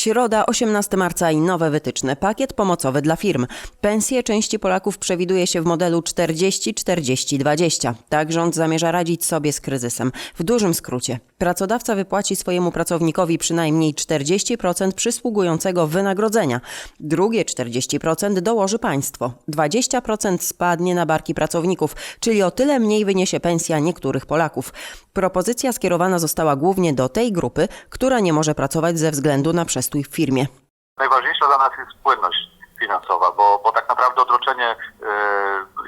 Środa, 18 marca i nowe wytyczne. Pakiet pomocowy dla firm. Pensje części Polaków przewiduje się w modelu 40-40-20. Tak rząd zamierza radzić sobie z kryzysem. W dużym skrócie. Pracodawca wypłaci swojemu pracownikowi przynajmniej 40% przysługującego wynagrodzenia. Drugie 40% dołoży państwo. 20% spadnie na barki pracowników, czyli o tyle mniej wyniesie pensja niektórych Polaków. Propozycja skierowana została głównie do tej grupy, która nie może pracować ze względu na przestój w firmie. Najważniejsza dla nas jest płynność finansowa, bo, bo tak naprawdę odroczenie e,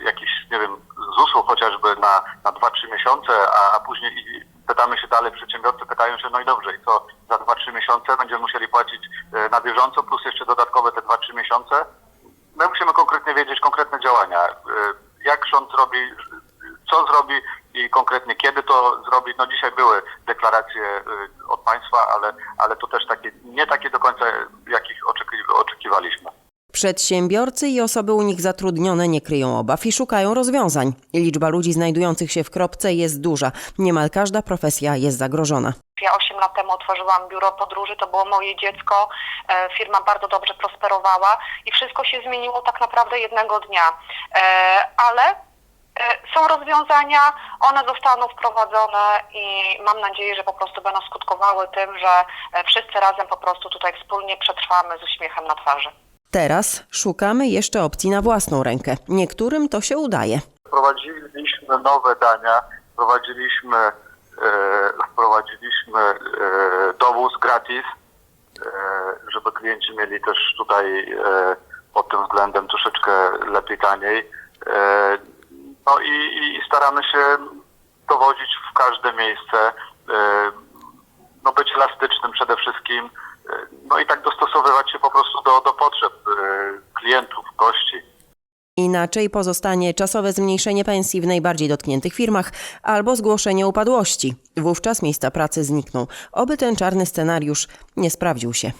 jakichś, nie wiem, ZUS-u chociażby na, na 2-3 miesiące, a, a później pytamy się dalej, przedsiębiorcy pytają się, no i dobrze, i co za 2-3 miesiące będziemy musieli płacić e, na bieżąco, plus jeszcze dodatkowe te 2-3 miesiące. My musimy konkretnie wiedzieć konkretne działania, e, jak rząd zrobi, co zrobi i konkretnie kiedy to zrobi. No dzisiaj były deklaracje y, od państwa, ale, ale to też takie, nie takie do końca, jakich oczeki- oczekiwaliśmy. Przedsiębiorcy i osoby u nich zatrudnione nie kryją obaw i szukają rozwiązań. Liczba ludzi znajdujących się w kropce jest duża. Niemal każda profesja jest zagrożona. Ja 8 lat temu otworzyłam biuro podróży, to było moje dziecko, e, firma bardzo dobrze prosperowała i wszystko się zmieniło tak naprawdę jednego dnia. E, Ale rozwiązania, one zostaną wprowadzone i mam nadzieję, że po prostu będą skutkowały tym, że e, wszyscy razem po prostu tutaj wspólnie przetrwamy z uśmiechem na twarzy. Teraz szukamy jeszcze opcji na własną rękę. Niektórym to się udaje. Wprowadziliśmy nowe dania, wprowadziliśmy, e, wprowadziliśmy e, dowóz gratis, e, żeby klienci mieli też tutaj e, pod tym względem troszeczkę lepiej taniej. E, no i, i staramy się dowodzić w każde miejsce, e, no być elastycznym przede wszystkim, e, no i tak dostosowywać się po prostu do, do potrzeb e, klientów, gości. Inaczej pozostanie czasowe zmniejszenie pensji w najbardziej dotkniętych firmach albo zgłoszenie upadłości. Wówczas miejsca pracy znikną. Oby ten czarny scenariusz nie sprawdził się.